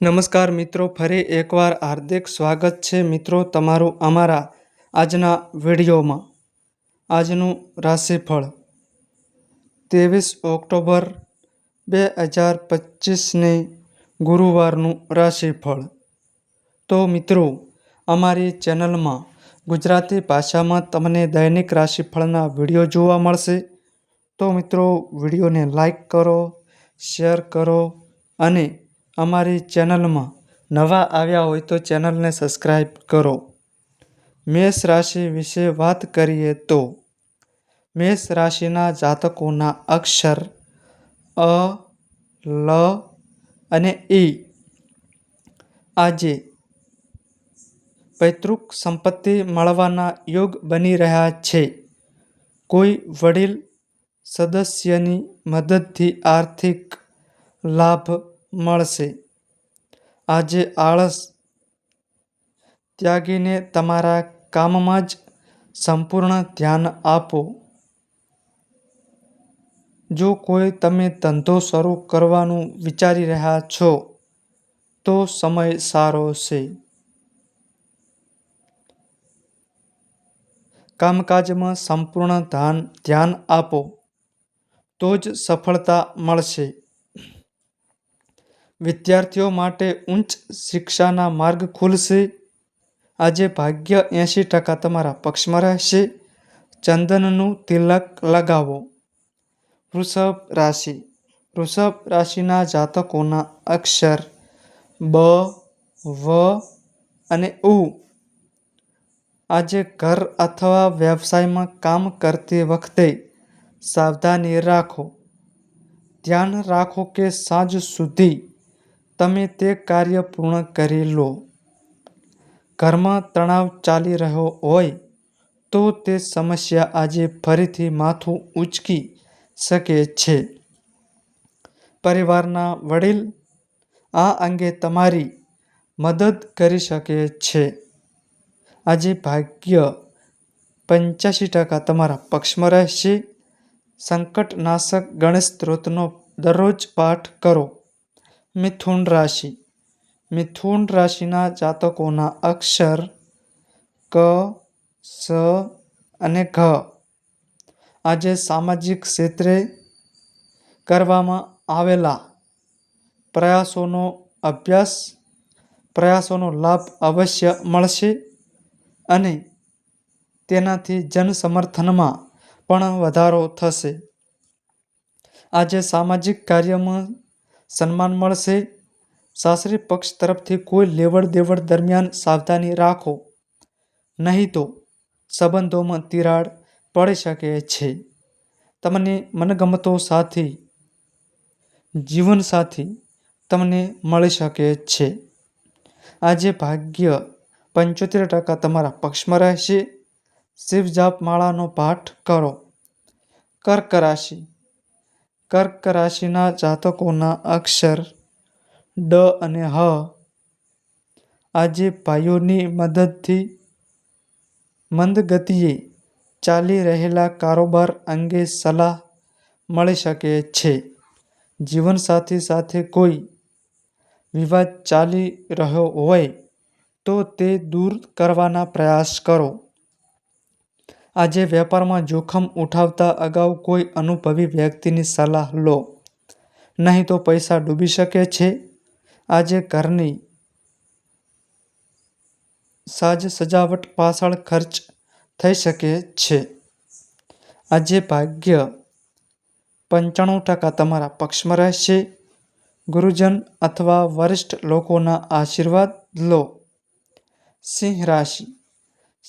નમસ્કાર મિત્રો, ફરી એકવાર હાર્દિક સ્વાગત છે મિત્રો તમારું અમારા આજના વિડીયોમાં. આજનું રાશિફળ ત્રેવીસ ઓક્ટોબર બે હજાર પચીસની ગુરુવારનું રાશિફળ. તો મિત્રો, અમારી ચેનલમાં ગુજરાતી ભાષામાં તમને દૈનિક રાશિફળના વીડિયો જોવા મળશે. તો મિત્રો, વિડીયોને લાઈક કરો, શેર કરો અને અમારી ચેનલમાં નવા આવ્યા હોય તો ચેનલને સબસ્ક્રાઈબ કરો. મેષ રાશિ વિશે વાત કરીએ તો મેષ રાશિના જાતકોના અક્ષર અ, લ અને ઈ આજે પૈતૃક સંપત્તિ મળવાના યોગ બની રહ્યા છે. કોઈ વડીલ સદસ્યની મદદથી આર્થિક લાભ મળશે. આજે આળસ ત્યાગીને તમારા કામમાં જ સંપૂર્ણ ધ્યાન આપો. જો કોઈ તમે ધંધો શરૂ કરવાનું વિચારી રહ્યા છો, તો સમય સારો છે. કામકાજમાં સંપૂર્ણ ધ્યાન ધ્યાન આપો, તો જ સફળતા મળશે. વિદ્યાર્થીઓ માટે ઉચ્ચ શિક્ષાના માર્ગ ખુલશે. આજે ભાગ્ય એંશી ટકા તમારા પક્ષમાં રહેશે. ચંદનનું તિલક લગાવો. વૃષભ રાશિ. વૃષભ રાશિના જાતકોના અક્ષર બ, વ અને ઉ. આજે ઘર અથવા વ્યવસાયમાં કામ કરતી વખતે સાવધાની રાખો. ધ્યાન રાખો કે સાંજ સુધી તમે તે કાર્ય પૂર્ણ કરી લો. ઘરમાં તણાવ ચાલી રહ્યો હોય તો તે સમસ્યા આજે ફરીથી માથું ઉંચકી શકે છે. પરિવારના વડીલ આ અંગે તમારી મદદ કરી શકે છે. આજે ભાગ્ય પંચ્યાસી ટકા તમારા પક્ષમાં રહેશે. સંકટનાશક ગણેશ સ્ત્રોતનો દરરોજ પાઠ કરો. મિથુન રાશિ. મિથુન રાશિના જાતકોના અક્ષર ક, સ અને ઘ. આજે સામાજિક ક્ષેત્રે કરવામાં આવેલા પ્રયાસોનો અભ્યાસ, પ્રયાસોનો લાભ અવશ્ય મળશે અને તેનાથી જનસમર્થનમાં પણ વધારો થશે. આજે સામાજિક કાર્યમાં સન્માન મળશે. સાસરી પક્ષ તરફથી કોઈ લેવડ દેવડ દરમિયાન સાવધાની રાખો. નહીં તો સંબંધોમાં તિરાડ પડી શકે છે. તમને મનગમતો સાથી, જીવનસાથી તમને મળી શકે છે. આજે ભાગ્ય પંચોતેર ટકા તમારા પક્ષમાં રહેશે. શિવજાપ માળાનો પાઠ કરો. કર્ક રાશિ કર્ક રાશિના જાતકોના અક્ષર ડ અને હ. આજે ભાઈઓની મદદથી મંદ ગતિએ ચાલી રહેલા કારોબાર અંગે સલાહ મળી શકે છે. જીવનસાથી સાથે કોઈ વિવાદ ચાલી રહ્યો હોય તો તે દૂર કરવાના પ્રયાસ કરો. આજે વેપારમાં જોખમ ઉઠાવતા અગાઉ કોઈ અનુભવી વ્યક્તિની સલાહ લો. નહીં તો પૈસા ડૂબી શકે છે. આજે ઘરની સાજ સજાવટ પાછળ ખર્ચ થઈ શકે છે. આજે ભાગ્ય પંચાણું ટકા તમારા પક્ષમાં રહેશે. ગુરુજન અથવા વરિષ્ઠ લોકોના આશીર્વાદ લો. સિંહ રાશિ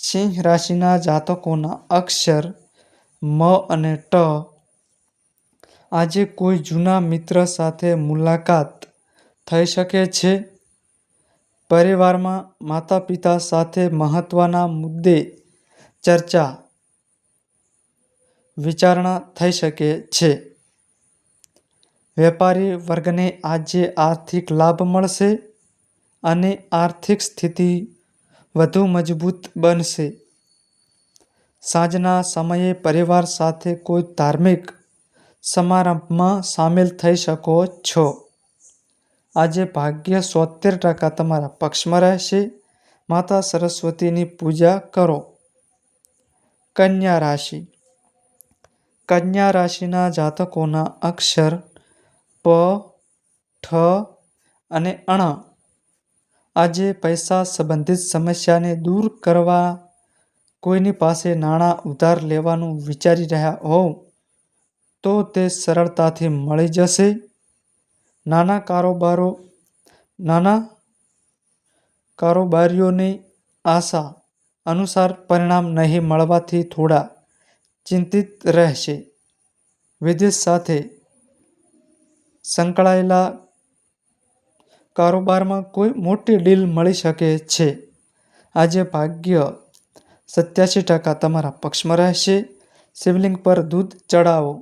સિંહ રાશિના જાતકોના અક્ષર, મ અને ટ. આજે કોઈ જૂના મિત્ર સાથે મુલાકાત થઈ શકે છે? પરિવારમાં માતા પિતા સાથે મહત્વના મુદ્દે ચર્ચા, વિચારણા થઈ શકે છે. વેપારી વર્ગને આજે આર્થિક લાભ મળશે અને આર્થિક સ્થિતિ વધુ મજબૂત બનશે. સાંજના સમયે પરિવાર સાથે કોઈ ધાર્મિક સમારંભમાં સામેલ થઈ શકો છો. આજે ભાગ્ય સોતેર ટકા તમારા પક્ષમાં રહેશે. માતા સરસ્વતીની પૂજા કરો. કન્યા રાશિ. કન્યા રાશિના જાતકોના અક્ષર પ, ઠ અને અણ આજે પૈસા સંબંધિત સમસ્યાને દૂર કરવા કોઈની પાસે નાણાં ઉધાર લેવાનું વિચારી રહ્યા હોવ, તો તે સરળતાથી મળી જશે. નાના કારોબારો, નાના કારોબારીઓની આશા અનુસાર પરિણામ નહીં મળવાથી થોડા ચિંતિત રહેશે. વિદેશ સાથે સંકળાયેલા કારોબારમાં કોઈ મોટી ડીલ મળી શકે છે. આજે ભાગ્ય સત્યાસી ટકા તમારા પક્ષમાં રહેશે. શિવલિંગ પર દૂધ ચડાવો.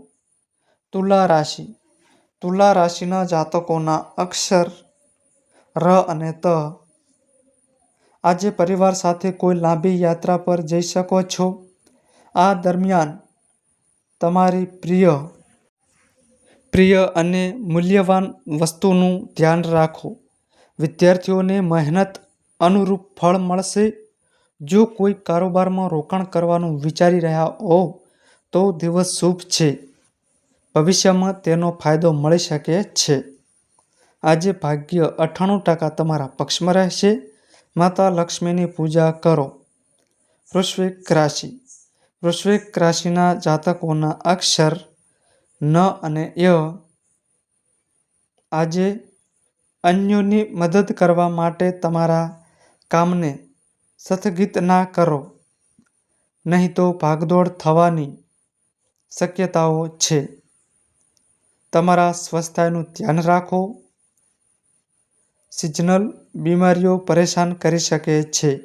તુલા રાશિ. તુલા રાશિના જાતકોના અક્ષર, ર અને ત. આજે પરિવાર સાથે કોઈ લાંબી યાત્રા પર જઈ શકો છો. આ દરમિયાન તમારી પ્રિય પ્રિય અને મૂલ્યવાન વસ્તુનું ધ્યાન રાખો. વિદ્યાર્થીઓને મહેનત અનુરૂપ ફળ મળશે? જો કોઈ કારોબારમાં રોકાણ કરવાનું વિચારી રહ્યા હો, તો દિવસ શુભ છે. ભવિષ્યમાં તેનો ફાયદો મળી શકે છે. આજે ભાગ્ય અઠ્ઠાણું ટકા તમારા પક્ષમાં રહેશે. માતા લક્ષ્મીની પૂજા કરો. વૃશ્વિક રાશિ. વૃશ્વિક રાશિના જાતકોના અક્ષર ન અને ય આજે અન્યોની મદદ કરવા માટે તમારા કામને સ્થગિત ના કરો. નહીં તો ભાગદોડ થવાની શક્યતાઓ છે. તમારા સ્વાસ્થ્યનું ધ્યાન રાખો. સિઝનલ બીમારીઓ પરેશાન કરી શકે છે.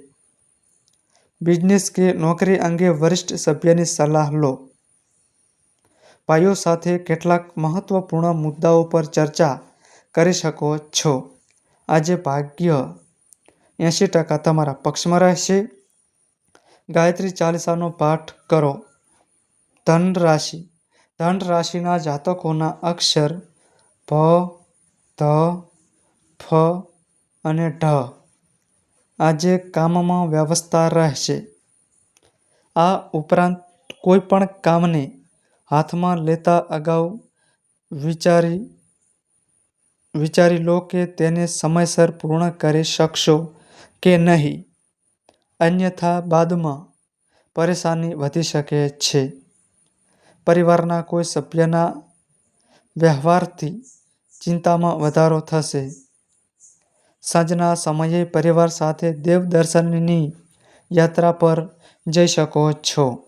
બિઝનેસ કે નોકરી અંગે વરિષ્ઠ સભ્યની સલાહ લો. ભાઈઓ સાથે કેટલાક મહત્વપૂર્ણ મુદ્દાઓ પર ચર્ચા કરી શકો છો. આજે ભાગ્ય એંશી ટકા તમારા પક્ષમાં રહેશે. ગાયત્રી ચાલીસાનો પાઠ કરો. ધન રાશિ ધન રાશિના જાતકોના અક્ષર ભ, ધ, ફ અને ઢ. આજે કામમાં વ્યવસ્થા રહેશે. આ ઉપરાંત કોઈ પણ કામને હાથમાં લેતા અગાઉ વિચારી વિચારી લો કે તેને સમયસર પૂર્ણ કરી શકશો કે નહીં. અન્યથા બાદમાં પરેશાની વધી શકે છે. પરિવારના કોઈ સભ્યના વ્યવહારથી ચિંતામાં વધારો થશે. સાંજના સમયે પરિવાર સાથે દેવદર્શનની યાત્રા પર જઈ શકો છો.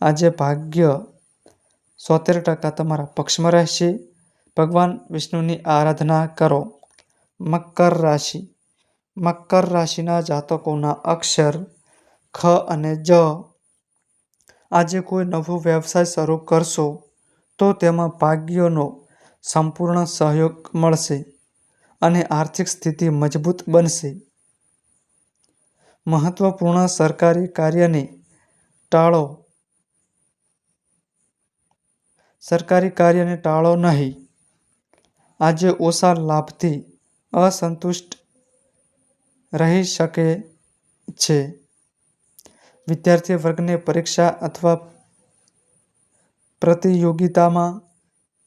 આજે ભાગ્ય સોતેર ટકા તમારા પક્ષમાં રહેશે. ભગવાન વિષ્ણુની આરાધના કરો. મકર રાશિ. મકર રાશિના જાતકોના અક્ષર ખ અને જ. આજે કોઈ નવો વ્યવસાય શરૂ કરશો તો તેમાં ભાગ્યનો સંપૂર્ણ સહયોગ મળશે અને આર્થિક સ્થિતિ મજબૂત બનશે. મહત્વપૂર્ણ સરકારી કાર્યને ટાળો. સરકારી કાર્યને ટાળો નહીં. આજે ઓછા લાભથી અસંતુષ્ટ રહી શકે છે. વિદ્યાર્થી વર્ગને પરીક્ષા અથવા પ્રતિયોગિતામાં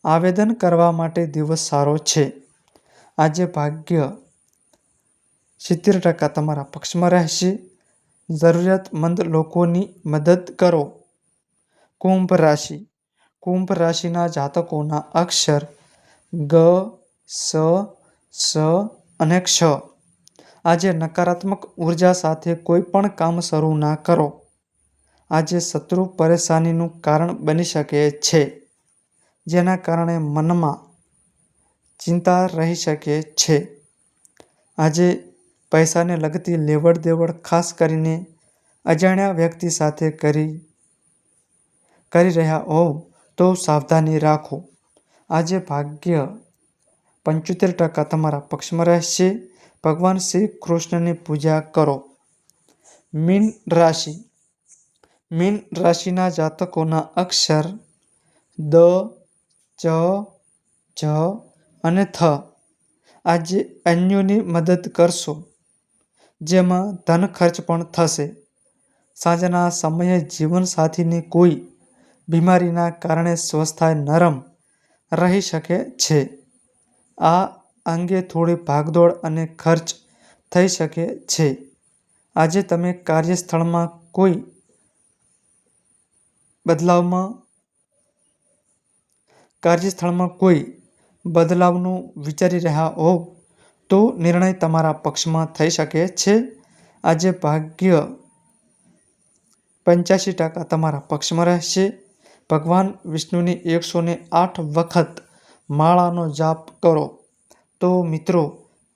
આવેદન કરવા માટે દિવસ સારો છે. આજે ભાગ્ય સિત્તેર ટકા તમારા પક્ષમાં રહેશે. જરૂરિયાતમંદ લોકોની મદદ કરો. કુંભ રાશિ. કુંભ રાશિના જાતકોના અક્ષર ગ, સ સ અને ક્ષ. આજે નકારાત્મક ઊર્જા સાથે કોઈ પણ કામ શરૂ ના કરો. આજે શત્રુ પરેશાનીનું કારણ બની શકે છે, જેના કારણે મનમાં ચિંતા રહી શકે છે. આજે પૈસાને લગતી લેવડ દેવડ ખાસ કરીને અજાણ્યા વ્યક્તિ સાથે કરી કરી રહ્યા હોવ તો સાવધાની રાખો. આજે ભાગ્ય પંચોતેર ટકા તમારા પક્ષમાં રહેશે. ભગવાન શ્રી કૃષ્ણની પૂજા કરો. મીન રાશિ. મીન રાશિના જાતકોના અક્ષર દ, ચ, જ અને થ આજે અન્યોની મદદ કરશો. જેમાં ધન ખર્ચ પણ થશે. સાંજના સમયે જીવનસાથીની કોઈ બીમારીના કારણે સ્વસ્થાય નરમ રહી શકે છે. આ અંગે થોડી ભાગદોડ અને ખર્ચ થઈ શકે છે. આજે તમે કાર્યસ્થળમાં કોઈ બદલાવમાં કાર્યસ્થળમાં કોઈ બદલાવનું વિચારી રહ્યા હોવ તો નિર્ણય તમારા પક્ષમાં થઈ શકે છે. આજે ભાગ્ય પંચ્યાસી ટકા તમારા પક્ષમાં રહેશે. ભગવાન વિષ્ણુની એકસો ને આઠ વખત માળાનો જાપ કરો. તો મિત્રો,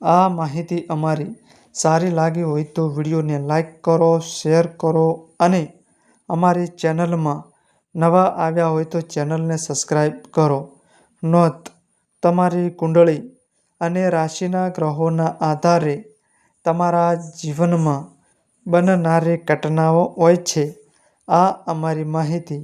આ માહિતી અમારી સારી લાગી હોય તો વિડીયોને લાઈક કરો, શેર કરો અને અમારી ચેનલમાં નવા આવ્યા હોય તો ચેનલને સબસ્ક્રાઈબ કરો. નોંધ, તમારી કુંડળી અને રાશિના ગ્રહોના આધારે તમારા જીવનમાં બનનારી ઘટનાઓ હોય છે. આ અમારી માહિતી